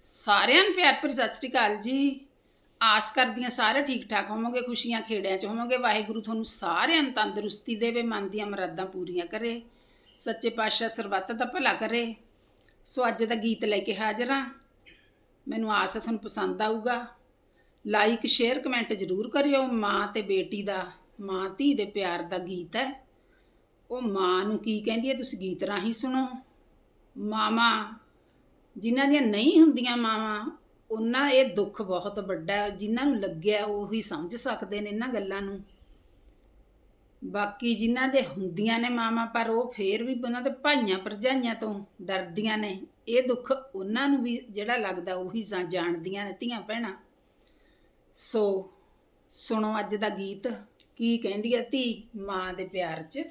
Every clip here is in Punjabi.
ਸਾਰਿਆਂ ਨੂੰ ਪਿਆਰ ਭਰੀ ਸਤਿ ਸ੍ਰੀ ਅਕਾਲ ਜੀ। ਆਸ ਕਰਦੀਆਂ ਸਾਰੇ ਠੀਕ ਠਾਕ ਹੋਵੋਗੇ, ਖੁਸ਼ੀਆਂ ਖੇੜਿਆਂ 'ਚ ਹੋਵੋਗੇ। ਵਾਹਿਗੁਰੂ ਤੁਹਾਨੂੰ ਸਾਰਿਆਂ ਨੂੰ ਤੰਦਰੁਸਤੀ ਦੇਵੇ, ਮਨ ਦੀਆਂ ਮਰਾਦਾਂ ਪੂਰੀਆਂ ਕਰੇ। ਸੱਚੇ ਪਾਤਸ਼ਾਹ ਸਰਬੱਤ ਦਾ ਭਲਾ ਕਰੇ। ਸੋ ਅੱਜ ਦਾ ਗੀਤ ਲੈ ਕੇ ਹਾਜ਼ਰ ਹਾਂ। ਮੈਨੂੰ ਆਸ ਹੈ ਤੁਹਾਨੂੰ ਪਸੰਦ ਆਊਗਾ। ਲਾਈਕ ਸ਼ੇਅਰ ਕਮੈਂਟ ਜ਼ਰੂਰ ਕਰਿਓ। ਮਾਂ ਤੇ ਬੇਟੀ ਦਾ, ਮਾਂ ਧੀ ਦੇ ਪਿਆਰ ਦਾ ਗੀਤ ਹੈ। ਉਹ ਮਾਂ ਨੂੰ ਕੀ ਕਹਿੰਦੀ ਹੈ? ਤੁਸੀਂ ਗੀਤ ਰਾਹੀਂ ਸੁਣੋ। ਮਾਮਾ ਜਿਨ੍ਹਾਂ ਦੀਆਂ ਨਹੀਂ ਹੁੰਦੀਆਂ ਮਾਵਾਂ, ਉਹਨਾਂ ਇਹ ਦੁੱਖ ਬਹੁਤ ਵੱਡਾ ਹੈ, ਜਿਨ੍ਹਾਂ ਨੂੰ ਲੱਗਿਆ ਉਹ ਹੀ ਸਮਝ ਸਕਦੇ ਨੇ ਇਹਨਾਂ ਗੱਲਾਂ ਨੂੰ। ਬਾਕੀ ਜਿਨ੍ਹਾਂ ਦੇ ਹੁੰਦੀਆਂ ਨੇ ਮਾਵਾਂ, ਪਰ ਉਹ ਫੇਰ ਵੀ ਉਹਨਾਂ ਦੇ ਭਾਈਆਂ ਪਰਜਾਈਆਂ ਤੋਂ ਡਰਦੀਆਂ ਨੇ, ਇਹ ਦੁੱਖ ਉਹਨਾਂ ਨੂੰ ਵੀ ਜਿਹੜਾ ਲੱਗਦਾ ਉਹੀ ਜਾਣਦੀਆਂ ਨੇ ਧੀਆਂ ਭੈਣਾਂ। ਸੋ, ਸੁਣੋ ਅੱਜ ਦਾ ਗੀਤ, ਕੀ ਕਹਿੰਦੀ ਹੈ ਧੀ ਮਾਂ ਦੇ ਪਿਆਰ 'ਚ?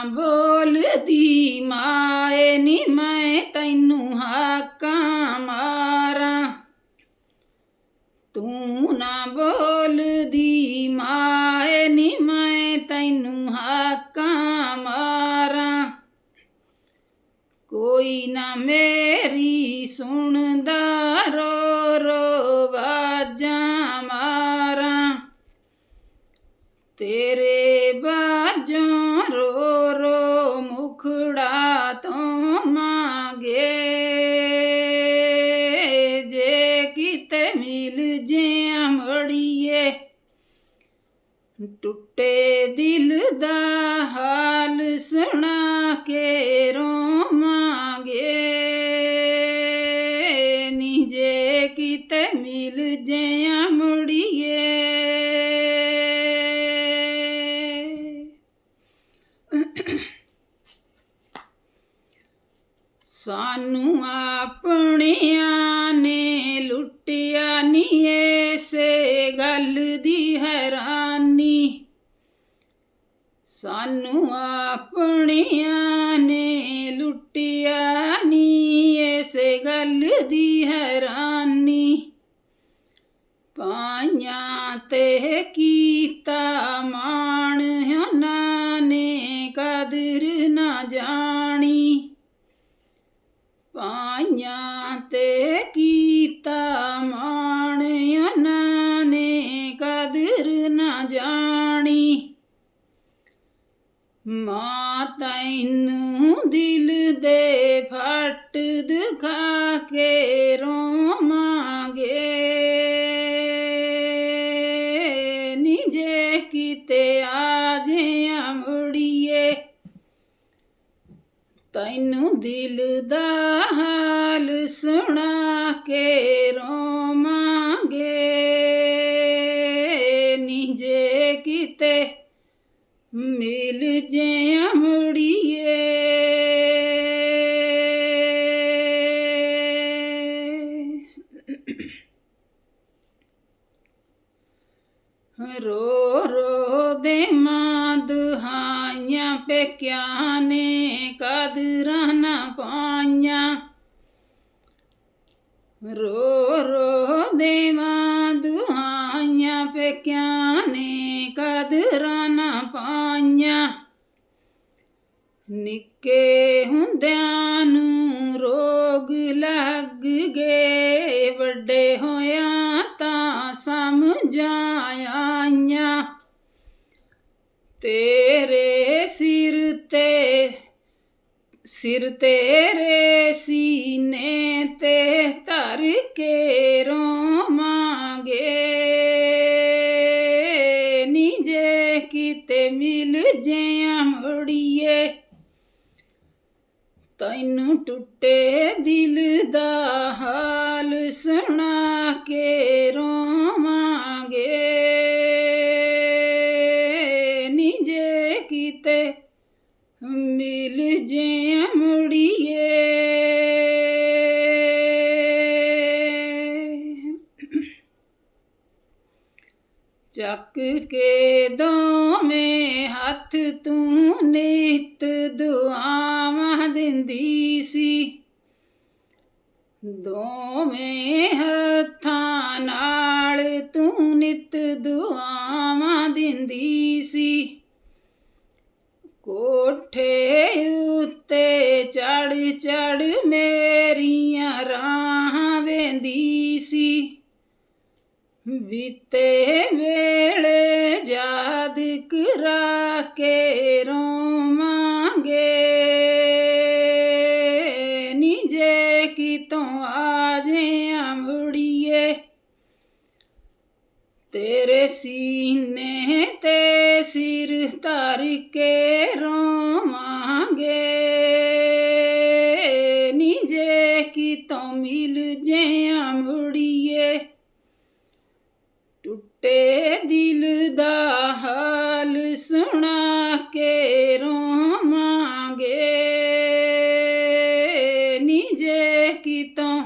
ਨਾ ਬੋਲਦੀ ਮਾਏ ਨੀ, ਮੈਂ ਤੈਨੂੰ ਹਾਕਾਂ ਮਾਰਾਂ। ਤੂੰ ਨਾ ਬੋਲਦੀ ਮਾਏ ਨੀ, ਮੈਂ ਤੈਨੂੰ ਹਾਕਾਂ ਮਾਰਾਂ। ਕੋਈ ਨਾ ਮੇਰੀ ਸੁਣਦਾ ਰੋ ਰੋ ਵਾਜਾਂ ਮਾਰਾਂ। ਤੇਰੇ ਬਾਜਾਂ ਮੁਖੜਾ ਤੋਂ ਮਾਗੇ। ਜੇ ਕਿਤੇ ਮਿਲ ਜੇ ਅਮੜੀਏ ਟੁੱਟੇ ਦਿਲ ਦਾ ਹਾਲ ਸੁਣਾ ਕੇ ਰੋਵਾਂਗੇ ਨੀ ਜੇ ਕਿਤੇ ਮਿਲ ਜੇ ਅਮੜੀਏ ਸਾਨੂੰ ਆਪਣਿਆਂ ਨੇ ਲੁੱਟਿਆ ਨਹੀਂ ਐਸੇ ਗੱਲ ਦੀ ਹੈਰਾਨੀ। ਸਾਨੂੰ ਆਪਣਿਆਂ ਨੇ ਲੁੱਟਿਆ ਨਹੀਂ ਐਸੇ ਗੱਲ ਦੀ ਹੈਰਾਨੀ। ਪਾਈਆਂ ਤੇ ਕੀ ਕੱਟ ਦਿਖਾ ਕੇ ਰੋ ਰੋਵਾਂਗੇ। ਨਿਜੇ ਕੀਤੇ ਆਜੇ ਅਮੜੀਏ। ਤੈਨੂੰ ਦਿਲ ਦਾ ਹਾਲ ਸੁਣਾ ਕੇ ਰੋਵਾਂਗੇ। ਨਿਜੇ ਕੀਤੇ ਮਿਲ ਜੇ ਰੋ ਰੋ ਦੇ ਮਾਂ ਦੁਹਾਈਆਂ ਪੇਕਿਆਂ ਨੇ ਕਦਰਾਂ ਨਾ ਪਾਈਆਂ। ਰੋ ਰੋ ਦੇ ਮਾਂ ਦੁਹਾਈਆਂ ਪੇਕਿਆਂ ਨੇ ਕਦ ਨਾ ਪਾਈਆਂ। ਨਿੱਕੇ ਹੁੰਦਿਆਂ ਨੂੰ ਰੋਗ ਲੱਗ ਗਏ, ਵੱਡੇ ਹੋਇਆ ਤਾਂ ਸਮਝਾ ਤੇਰੇ ਸਿਰ ਤੇ, ਸਿਰ ਤੇਰੇ ਸੀਨੇ ਤੇ ਧਰ ਕੇ ਨੀ ਜੇ ਕਿਤੇ ਮਿਲ ਜੇ ਅਮੜੀਏ ਤੈਨੂੰ ਟੁੱਟੇ ਦੀ ਮਿਲ ਜੇ अमड़िए ਚੱਕ ਕੇ ਦੋਵੇਂ ਹੱਥ ਤੂੰ ਨਿਤ ਦੁਆਵਾਂ ਦਿੰਦੀ ਸੀ। ਦੋਵੇਂ ਹੱਥਾਂ ਨਾਲ ਤੂੰ ਨਿਤ ਦੁਆਵਾਂ ਦਿੰਦੀ ਬੀਤੇ ਵੇਲੇ ਯਾਦ ਕਰਾ ਕੇ ਰੋਵਾਂਗੇ। ਨੀ ਕਿਤੋਂ ਆ ਜਿਆਂ ਮੁੜੀਏ ਤੇਰੇ ਸੀਨੇ ਤੇ ਸਿਰ ਧਰ ਕੇ ਟੁੱਟੇ ਦਿਲ ਦਾ ਹਾਲ ਸੁਣਾ ਕੇ ਰੋਵਾਂਗੇ। ਨਿਜੇ ਕਿਤੋਂ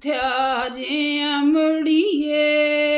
ਥਿਆ ਜੇ ਅਮੜੀਏ